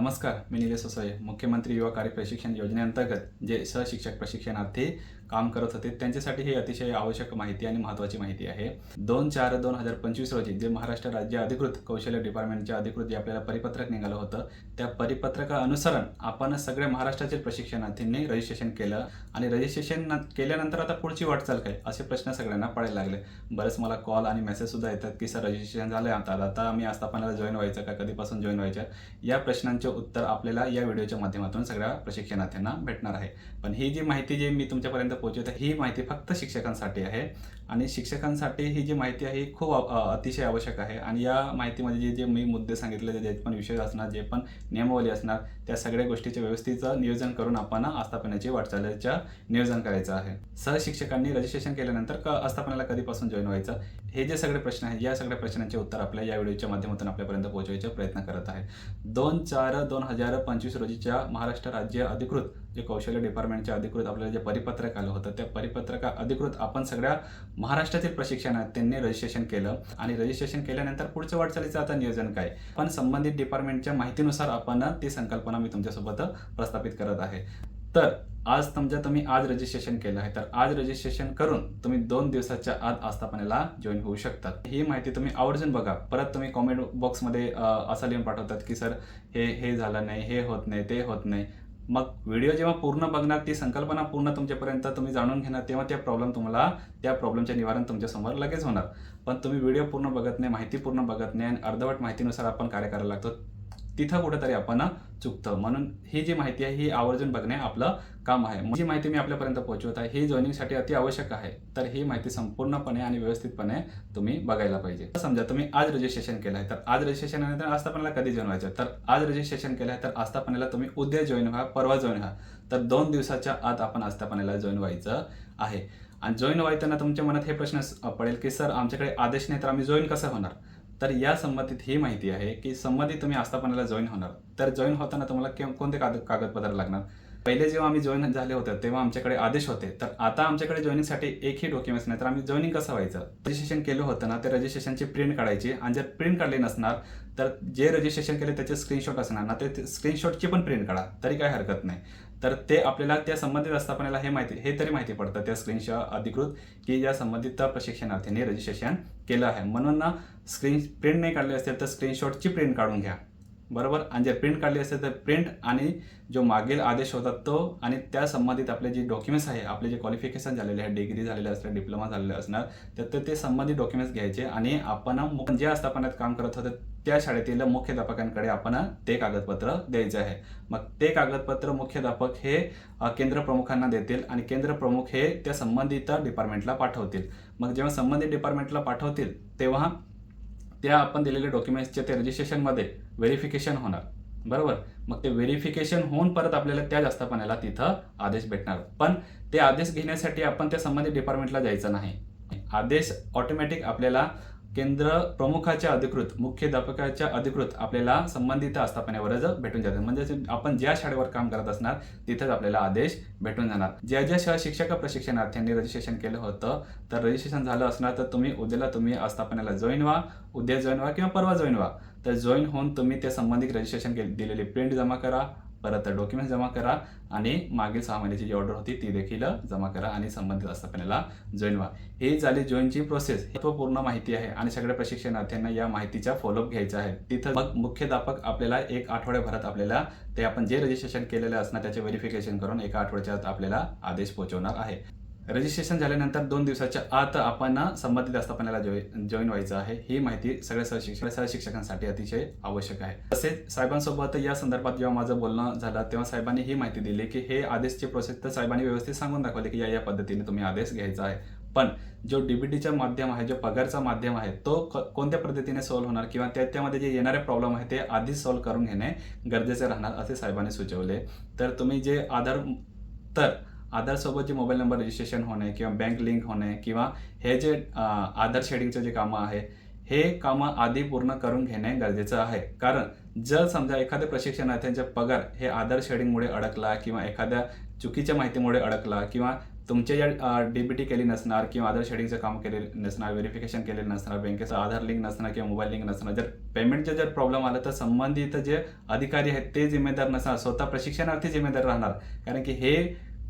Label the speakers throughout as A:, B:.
A: नमस्कार मी निलेश सोसोये मुख्यमंत्री युवा कार्य प्रशिक्षण योजनेअंतर्गत जे सहशिक्षक प्रशिक्षणार्थी काम करत होते. त्यांच्यासाठी ही अतिशय आवश्यक माहिती आणि महत्त्वाची माहिती आहे. दोन चार दोन हजार पंचवीस रोजी जे महाराष्ट्र राज्य अधिकृत कौशल्य डिपार्टमेंटच्या अधिकृत जे आपल्याला परिपत्रक निघालं होतं त्या परिपत्रकानुसरण आपण सगळ्या महाराष्ट्रातील प्रशिक्षणार्थींनी रजिस्ट्रेशन केलं आणि रजिस्ट्रेशन केल्यानंतर आता पुढची वाटचाल काय? असे प्रश्न सगळ्यांना पडायला लागले. बरेच मला कॉल आणि मेसेज सुद्धा येतात की सर रजिस्ट्रेशन झालं आता आता आम्ही आस्थापनाला जॉईन व्हायचं का? कधीपासून जॉईन व्हायचं? या प्रश्नांचे उत्तर आपल्याला या व्हिडिओच्या माध्यमातून सगळ्या प्रशिक्षणार्थ्यांना भेटणार आहे. पण ही जी माहिती जी मी तुमच्यापर्यंत पोहोचवते ही माहिती फक्त शिक्षकांसाठी आहे. आणि शिक्षकांसाठी ही जी माहिती आहे ही खूप अतिशय आवश्यक आहे. आणि या माहितीमध्ये जे जे मी मुद्दे सांगितले जे पण विषय असणार जे पण नियमावली असणार त्या सगळ्या गोष्टीच्या व्यवस्थेचं नियोजन करून आपण आस्थापनाची वाटचालीचं नियोजन करायचं आहे. सहशिक्षकांनी रजिस्ट्रेशन केल्यानंतर क आस्थापनाला कधीपासून जॉईन व्हायचं? हे जे सगळे प्रश्न आहेत या सगळ्या प्रश्नांचे उत्तर आपल्या या व्हिडिओच्या माध्यमातून आपल्यापर्यंत पोहोचवायचा प्रयत्न करत आहे. दोन चार दोन हजार पंचवीस रोजीच्या महाराष्ट्र राज्य अधिकृत जे कौशल्य डिपार्टमेंटच्या अधिकृत आपल्याला जे परिपत्रक आलं होतं त्या परिपत्रका अधिकृत आपण सगळ्या महाराष्ट्रातील प्रशिक्षणार्थींनी रजिस्ट्रेशन केलं आणि रजिस्ट्रेशन केल्यानंतर पुढच्या वाटचालीचं आता नियोजन काय? पण संबंधित डिपार्टमेंटच्या माहितीनुसार आपण ती संकल्पना मी तुमच्यासोबत प्रस्थापित करत आहे. तर आज समजा तुम्ही आज रजिस्ट्रेशन केलं आहे तर आज रजिस्ट्रेशन करून तुम्ही दोन दिवसाच्या आत आस्थापनेला जॉईन होऊ शकतात. ही माहिती तुम्ही आवर्जून बघा. परत तुम्ही कॉमेंट बॉक्समध्ये असं लिहून पाठवतात की सर हे हे झालं नाही हे होत नाही ते होत नाही. मग व्हिडिओ जेव्हा पूर्ण बघणार ती संकल्पना पूर्ण तुमच्यापर्यंत तुम्ही जाणून घेणार तेव्हा त्या प्रॉब्लेम तुम्हाला त्या प्रॉब्लेमचे निवारण तुमच्यासमोर लगेच होणार. पण तुम्ही व्हिडिओ पूर्ण बघत नाही माहिती पूर्ण बघत नाही आणि अर्धवट माहितीनुसार आपण कार्य करायला लागतो तिथं कुठेतरी आपण चुकतं. म्हणून ही जी माहिती आहे ही आवर्जून बघणे आपलं काम आहे. म्हणजे जी माहिती मी आपल्यापर्यंत पोहोचवत आहे ही जॉईनिंगसाठी अति आवश्यक आहे. तर ही माहिती संपूर्णपणे आणि व्यवस्थितपणे तुम्ही बघायला पाहिजे. समजा तुम्ही आज रजिस्ट्रेशन केलं आहे तर आज रजिस्ट्रेशन नंतर आस्थापनाला कधी जॉईन व्हायचं? तर आज रजिस्ट्रेशन केलं आहे तर आस्थापनेला तुम्ही उद्या जॉईन व्हा परवा जॉईन व्हा. तर दोन दिवसाच्या आत आपण आस्थापनेला जॉईन व्हायचं आहे. आणि जॉईन व्हायताना तुमच्या मनात हे प्रश्न पडेल की सर आमच्याकडे आदेश नाही तर आम्ही जॉईन कसं होणार? तर या संबंधित ही माहिती आहे की संबंधित तुम्ही आस्थापनाला जॉईन होणार. तर जॉईन होताना तुम्हाला के- कोणते कागद कागदपत्र लागणार? पहिले जेव्हा आम्ही जॉईन झाले होते तेव्हा आमच्याकडे आदेश होते. तर आता आमच्याकडे जॉईनिंगसाठी एकही डॉक्युमेंट्स नाही. तर आम्ही जॉईनिंग कसं व्हायचं? रजिस्ट्रेशन केलं होतं ना ते रजिस्ट्रेशनची प्रिंट काढायची. आणि जर प्रिंट काढली नसणार तर जे रजिस्ट्रेशन केले त्याचे स्क्रीनशॉट असणार ना ते स्क्रीनशॉटची पण प्रिंट काढा. तरी काही हरकत नाही. तर ते आपल्याला त्या संबंधित आस्थापनेला हे माहिती हे तरी माहिती पडतं त्या स्क्रीनशॉ अधिकृत की या संबंधित प्रशिक्षणार्थींनी रजिस्ट्रेशन केलं आहे. म्हणून ना स्क्रीन प्रिंट नाही काढले असेल तर स्क्रीनशॉटची प्रिंट काढून घ्या. बरोबर? आणि जर प्रिंट काढली असेल तर प्रिंट आणि जो मागील आदेश होता तो आणि त्या संबंधित आपले जे डॉक्युमेंट्स आहे आपले जे क्वालिफिकेशन झालेले आहे डिग्री झालेले असणार डिप्लोमा झालेले असणार तर ते- ते संबंधित डॉक्युमेंट्स घ्यायचे आणि आपण ज्या आस्थापनात काम करत होतं त्या शाळेतील मुख्याध्यापकांकडे आपण ते कागदपत्र द्यायचे आहे. मग ते कागदपत्र मुख्याध्यापक हे केंद्र प्रमुखांना देतील आणि केंद्र प्रमुख हे त्या संबंधित डिपार्टमेंटला पाठवतील. मग जेव्हा संबंधित डिपार्टमेंटला पाठवतील तेव्हा त्या आपण दिलेल्या डॉक्युमेंट्सचे ते रजिस्ट्रेशनमध्ये व्हेरिफिकेशन होणार. बरोबर? मग ते व्हेरिफिकेशन होऊन परत आपल्याला त्याच आस्थापनाला तिथं आदेश भेटणार. पण ते आदेश घेण्यासाठी आपण त्या संबंधित डिपार्टमेंटला जायचं नाही. आदेश ऑटोमॅटिक आपल्याला केंद्र प्रमुखाच्या अधिकृत मुख्याध्यापकाच्या अधिकृत आपल्याला संबंधित आस्थापनेवरच भेटून जातात म्हणजे आपण ज्या शाळेवर काम करत असणार तिथेच आपल्याला आदेश भेटून जाणार. ज्या ज्या शाळा शिक्षक प्रशिक्षणार्थ्यांनी रजिस्ट्रेशन केलं होतं तर रजिस्ट्रेशन झालं असणार तर तुम्ही उद्याला तुम्ही आस्थापनेला जॉईन व्हा उद्या जॉईन व्हा किंवा परवा जॉईन व्हा. तर जॉईन होऊन तुम्ही त्या संबंधित रजिस्ट्रेशन केले दिलेली प्रिंट जमा करा परत डॉक्युमेंट जमा करा आणि मागील सहा महिन्याची जी ऑर्डर होती ती देखील जमा करा आणि संबंधित आस्थापनेला जॉईन व्हा. हे झाली जॉईनची प्रोसेस ही पूर्ण माहिती आहे आणि सगळ्या प्रशिक्षणार्थ्यांना या माहितीचा फॉलोअप घ्यायचा आहे. तिथं मग मुख्याध्यापक आपल्याला एक आठवड्याभरात आपल्याला ते आपण जे रजिस्ट्रेशन केलेलं असणार त्याचे व्हेरिफिकेशन करून एका आठवड्याच्या आत आपल्याला आदेश पोहोचवणार आहे. रजिस्ट्रेशन झाल्यानंतर दोन दिवसाच्या आत आपण संबंधित आस्थापनाला जॉईन जॉईन व्हायचं आहे. ही माहिती सगळ्या सहशिक्षक सहशिक्षकांसाठी अतिशय आवश्यक आहे. तसेच साहेबांसोबत या संदर्भात जेव्हा माझं बोलणं झालं तेव्हा साहेबांनी ही माहिती दिली की हे आदेशची प्रोसेस तर साहेबांनी व्यवस्थित सांगून दाखवले की या या पद्धतीने तुम्ही आदेश घ्यायचा आहे. पण जो डीबीटीचा माध्यम आहे जो पगारचा माध्यम आहे तो कोणत्या पद्धतीने सॉल्व्ह होणार किंवा त्या त्यामध्ये जे येणारे प्रॉब्लेम आहे ते आधीच सॉल्व्ह करून घेणे गरजेचे राहणार असे साहेबांनी सुचवले. तर तुम्ही जे आधार तर आधारसोबत जे मोबाईल नंबर रजिस्ट्रेशन होणे किंवा बँक लिंक होणे किंवा हे जे आधार शेडिंगचं जे कामं आहे हे कामं आधी पूर्ण करून घेणे गरजेचं आहे. कारण जर समजा एखाद्या प्रशिक्षणार्थ्यांचा पगार हे आधार शेडिंगमुळे अडकला किंवा एखाद्या चुकीच्या माहितीमुळे अडकला किंवा तुमचे ज्या डीबीटी केली नसणार किंवा आधार शेडिंगचं काम केले नसणार व्हेरिफिकेशन केलेलं नसणार बँकेचं आधार लिंक नसणार किंवा मोबाईल लिंक नसणार जर पेमेंटचा जर प्रॉब्लेम आला तर संबंधित जे अधिकारी आहेत ते जिम्मेदार नसणार स्वतः प्रशिक्षणार्थी जिम्मेदार राहणार. कारण की हे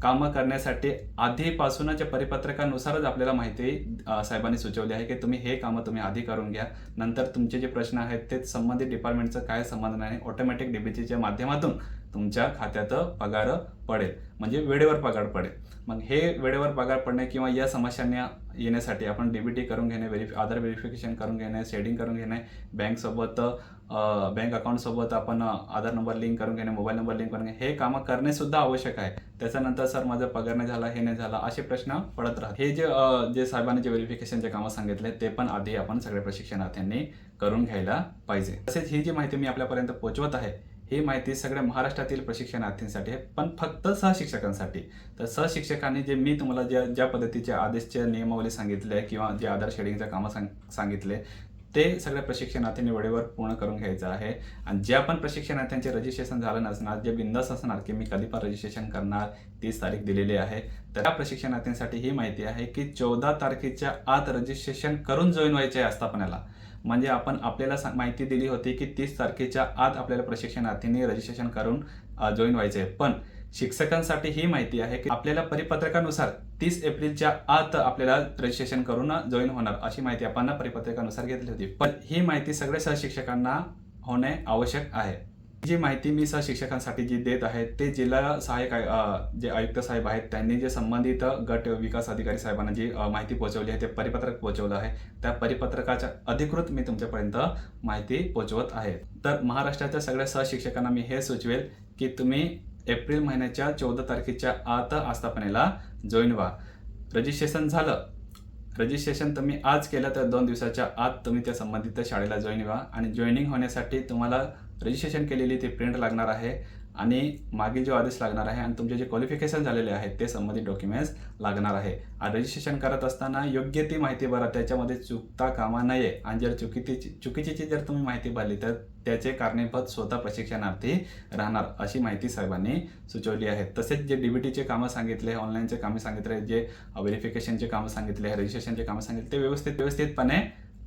A: कामं करण्यासाठी आधीपासूनच्या परिपत्रकानुसारच आपल्याला माहिती साहेबांनी सुचवली आहे की तुम्ही हे कामं तुम्ही आधी करून घ्या. नंतर तुमचे जे प्रश्न आहेत ते संबंधित डिपार्टमेंटचं काय संबंध नाही ऑटोमॅटिक डीबीटीच्या माध्यमातून तुमच्या खात्यात पगार पडेल. म्हणजे वेळेवर पगार पडेल. मग हे वेळेवर पगार पडणे किंवा या समस्यांना येण्यासाठी आपण डीबीटी करून घेणे व्हेरिफि आधार व्हेरिफिकेशन करून घेणे शेडिंग करून घेणे बँकसोबत बँक अकाउंटसोबत आपण आधार नंबर लिंक करून घेणे मोबाईल नंबर लिंक करून घेणे हे कामं करणे सुद्धा आवश्यक आहे. त्याच्यानंतर सर माझा पगार नाही झाला हे नाही झाला असे प्रश्न पडत राहतात. हे जे जे साहेबांनी जे व्हेरिफिकेशनचे कामं सांगितले ते पण आधी आपण सगळ्या प्रशिक्षणार्थ्यांनी करून घ्यायला पाहिजे. तसेच ही जी माहिती मी आपल्यापर्यंत पोहोचवत आहे ही माहिती सगळ्या महाराष्ट्रातील प्रशिक्षणार्थींसाठी आहे पण फक्त सहशिक्षकांसाठी. तर सहशिक्षकांनी जे मी तुम्हाला ज्या ज्या पद्धतीचे आदेशच्या नियमावली सांगितले किंवा जे आधार शेडिंगचं कामं सांग सांगितले ते सगळ्या प्रशिक्षणार्थींनी वेळेवर पूर्ण करून घ्यायचं आहे. आणि ज्या पण प्रशिक्षणार्थ्यांचे रजिस्ट्रेशन झालं नसणार जे बिंदास असणार की मी कधी पण रजिस्ट्रेशन करणार तीस तारीख दिलेली आहे तर त्या प्रशिक्षणार्थींसाठी ही माहिती आहे की चौदा तारखेच्या आत रजिस्ट्रेशन करून जॉईन व्हायचे आहे आस्थापनाला म्हणजे आपण आपल्याला माहिती दिली होती की तीस तारखेच्या आत आपल्याला प्रशिक्षणार्थींनी रजिस्ट्रेशन करून जॉईन व्हायचे आहे पण शिक्षकांसाठी ही माहिती आहे की आपल्याला परिपत्रकानुसार तीस एप्रिलच्या आत आपल्याला रजिस्ट्रेशन करून जॉईन होणार अशी माहिती आपण परिपत्रकानुसार घेतली होती. पण ही माहिती सगळ्या सहशिक्षकांना होणे आवश्यक आहे. जी माहिती मी सहशिक्षकांसाठी जी देत आहे ते जिल्हा सहाय्यक आय- जे आयुक्त साहेब आहेत त्यांनी जे संबंधित गट विकास अधिकारी साहेबांना जी माहिती पोहोचवली आहे ते परिपत्रक पोहोचवलं आहे. त्या परिपत्रकाच्या अधिकृत मी तुमच्यापर्यंत माहिती पोहोचवत आहे. तर महाराष्ट्राच्या सगळ्या सहशिक्षकांना मी हे सुचवेल की तुम्ही एप्रिल महिन्याच्या चौदा तारखेच्या आत आस्थापनेला जॉईन व्हा. रजिस्ट्रेशन झालं. रजिस्ट्रेशन तुम्ही आज केलं तर दोन दिवसाच्या आत तुम्ही त्या संबंधित शाळेला जॉईन व्हा. आणि जॉईनिंग होण्यासाठी तुम्हाला रजिस्ट्रेशन केलेली ती प्रिंट लागणार आहे. आणि मागील जो आदेश लागणार आहे आणि तुमचे जे क्वालिफिकेशन झालेले आहेत ते संबंधित डॉक्युमेंट्स लागणार आहे. आणि रजिस्ट्रेशन करत असताना योग्य ती माहिती भरा त्याच्यामध्ये चुकता कामा नये. आणि जर चुकीची चुकीची जर तुम्ही माहिती भरली तर त्याचे कारणीभूत स्वतः प्रशिक्षणार्थी राहणार अशी माहिती साहेबांनी सुचवली आहे. तसेच जे डीबीटीचे कामं सांगितले ऑनलाईनचे कामं सांगितले जे व्हेरिफिकेशनचे कामं सांगितले रजिस्ट्रेशनचे कामं सांगितले ते व्यवस्थित व्यवस्थितपणे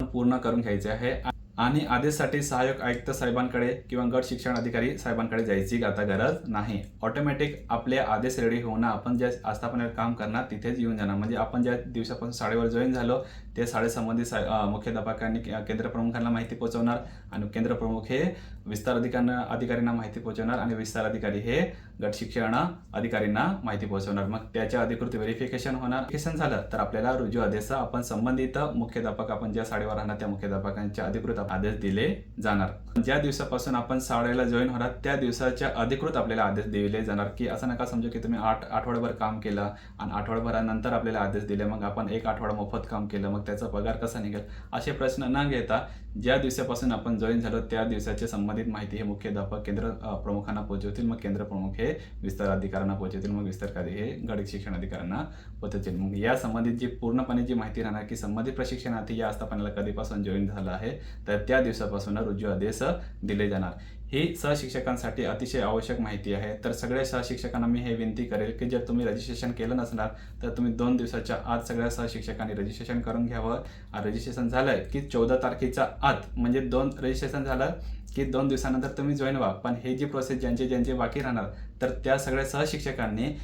A: पूर्ण करून घ्यायचे आहे. आणि आदेशसाठी सहाय्यक आयुक्त साहेबांकडे किंवा गट शिक्षण अधिकारी साहेबांकडे जायची आता गरज नाही. ऑटोमॅटिक आपले आदेश रेडी होऊन आपण ज्या आस्थापनेवर काम करणार तिथेच येऊन जाणार. म्हणजे आपण ज्या दिवसापासून शाळेवर जॉईन झालो ते शाळेसंबंधी सा मुख्याध्यापकांनी के- केंद्र प्रमुखांना माहिती पोहोचवणार आणि केंद्र प्रमुख हे विस्तार अधिकाऱ्यांना अधिकाऱ्यांना माहिती पोहोचवणार आणि विस्तार अधिकारी हे गट शिक्षण अधिकाऱ्यांना माहिती पोहोचवणार. मग त्याच्या अधिकृत व्हेरिफिकेशन होणार. व्हेरिफिकेशन झालं तर आपल्याला रुजू आदेश आपण संबंधित मुख्याध्यापक आपण ज्या शाळेवर राहणार त्या मुख्याध्यापकांचे अधिकृत आदेश दिले जाणार. ज्या दिवसापासून आपण शाळेला जॉईन होणार त्या दिवसाच्या अधिकृत आपल्याला आदेश दिले जाणार की असं नका समजू की तुम्ही आठ आठवड्याभर काम केलं आणि आठवड्याभरानंतर आपल्याला आदेश दिले. मग आपण एक आठवडा मोफत काम केलं. मग त्याचा पगार कसा निघेल? असे प्रश्न न घेता ज्या दिवसापासून आपण जॉईन झालो त्या दिवसाच्या संबंधित माहिती हे मुख्याध्यापक केंद्र प्रमुखांना पोहोचवतील. मग केंद्र प्रमुख हे विस्तार अधिकाऱ्यांना पोहोचवतील. मग विस्तार कार्य हे गडित शिक्षण अधिकाऱ्यांना पोहोचवतील. मग या संबंधित जी पूर्णपणे जी माहिती राहणार की संबंधित प्रशिक्षणार्थी या आस्थापनाला कधीपासून जॉईन झाला आहे तर त्या दिवसापासून रुजू आदेश दिले जाणार. ही सहशिक्षकांसाठी अतिशय आवश्यक माहिती आहे. तर सगळ्या सहशिक्षकांना मी हे विनंती करेल की जर तुम्ही रजिस्ट्रेशन केलं नसणार तर तुम्ही दोन दिवसाच्या आत सगळ्या सहशिक्षकांनी रजिस्ट्रेशन करून घ्यावं. रजिस्ट्रेशन झालं की चौदा तारखेच्या आत म्हणजे दोन रजिस्ट्रेशन झालं की दोन दिवसानंतर तुम्ही जॉईन व्हा. पण हे जी प्रोसेस ज्यांचे ज्यांचे बाकी राहणार तर त्या सगळ्या सहशिक्षकांनी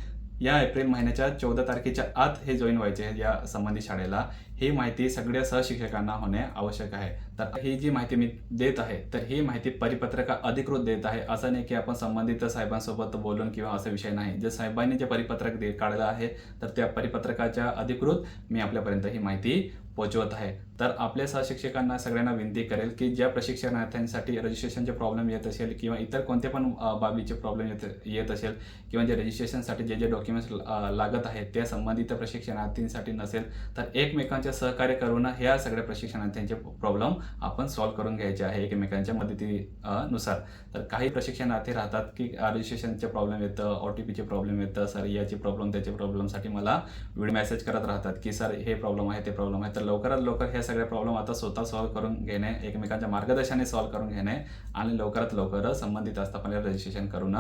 A: या एप्रिल महिन्याच्या चौदा तारखेच्या आत हे जॉईन व्हायचे या संबंधित शाळेला. ही माहिती सगळ्या सहशिक्षकांना होणे आवश्यक आहे. तर ही जी माहिती मी देत आहे तर ही माहिती परिपत्रका अधिकृत देत आहे. असं नाही की आपण संबंधित साहेबांसोबत बोलून किंवा असा विषय नाही. जे साहेबांनी जे परिपत्रक दे काढलं आहे तर त्या परिपत्रकाच्या अधिकृत मी आपल्यापर्यंत ही माहिती पोहोचवत आहे. तर आपल्या सहशिक्षकांना सगळ्यांना विनंती करेल की ज्या प्रशिक्षणार्थ्यांसाठी रजिस्ट्रेशनचे प्रॉब्लेम येत असेल किंवा इतर कोणते पण बाबीचे प्रॉब्लेम येत येत असेल किंवा जे रजिस्ट्रेशनसाठी जे जे डॉक्युमेंट्स लागत आहेत त्या संबंधित प्रशिक्षणार्थींसाठी नसेल तर एकमेकांच्या एकमेकांचे सहकार्य करून ह्या सगळ्या प्रशिक्षणार्थ्यांचे प्रॉब्लेम आपण सॉल्व्ह करून घ्यायचे आहे एकमेकांच्या मदतीनुसार. तर काही प्रशिक्षणार्थी राहतात की रजिस्ट्रेशनचे प्रॉब्लेम येतं ओ टी पीचे प्रॉब्लेम येतं सर याचे प्रॉब्लेम त्याचे प्रॉब्लेमसाठी मला व्हिडिओ मेसेज करत राहतात की सर हे प्रॉब्लेम आहे ते प्रॉब्लेम आहे. तर लवकरात लवकर हे सगळे प्रॉब्लेम आता स्वतः सॉल्व्ह करून घेणे एकमेकांच्या मार्गदर्शनाने सॉल्व्ह करून घेणे आणि लवकरात लवकर संबंधित आस्थापनेला रजिस्ट्रेशन करून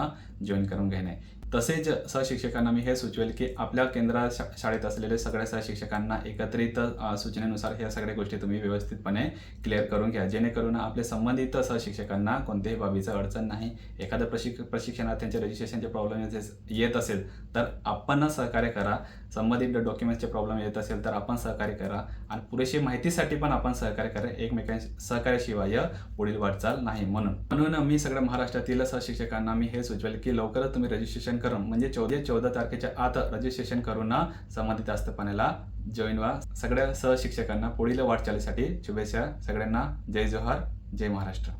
A: जॉईन करून घेणे. तसेच सहशिक्षकांना मी हे सुचवेल की आपल्या केंद्र शा शाळेत असलेले सगळ्या सहशिक्षकांना एकत्रित सूचनेनुसार ह्या सगळ्या गोष्टी तुम्ही व्यवस्थितपणे क्लिअर करून घ्या. जेणेकरून आपले संबंधित सहशिक्षकांना कोणत्याही बाबीचं अडचण नाही. एखादं प्रशिक प्रशिक्षणार्थ्यांचे रजिस्ट्रेशनचे प्रॉब्लेम येत असेल तर आपण सहकार्य करा. संबंधित डॉक्युमेंट्सचे प्रॉब्लेम येत असेल तर आपण सहकार्य करा. आणि पुरेशी माहितीसाठी पण आपण सहकार्य करा. एकमेकांशी सहकार्याशिवाय पुढील वाटचाल नाही म्हणून. म्हणून मी सगळ्या महाराष्ट्रातील सहशिक्षकांना मी हे सुचवेल की लवकरच तुम्ही रजिस्ट्रेशन करून म्हणजे चौदा चौदा तारखेच्या आत रजिस्ट्रेशन करून संबंधित आस्थापनेला जॉईन व्हा. सगळ्या सहशिक्षकांना पुढील वाटचालीसाठी शुभेच्छा. सगळ्यांना जय जोहार जय महाराष्ट्र.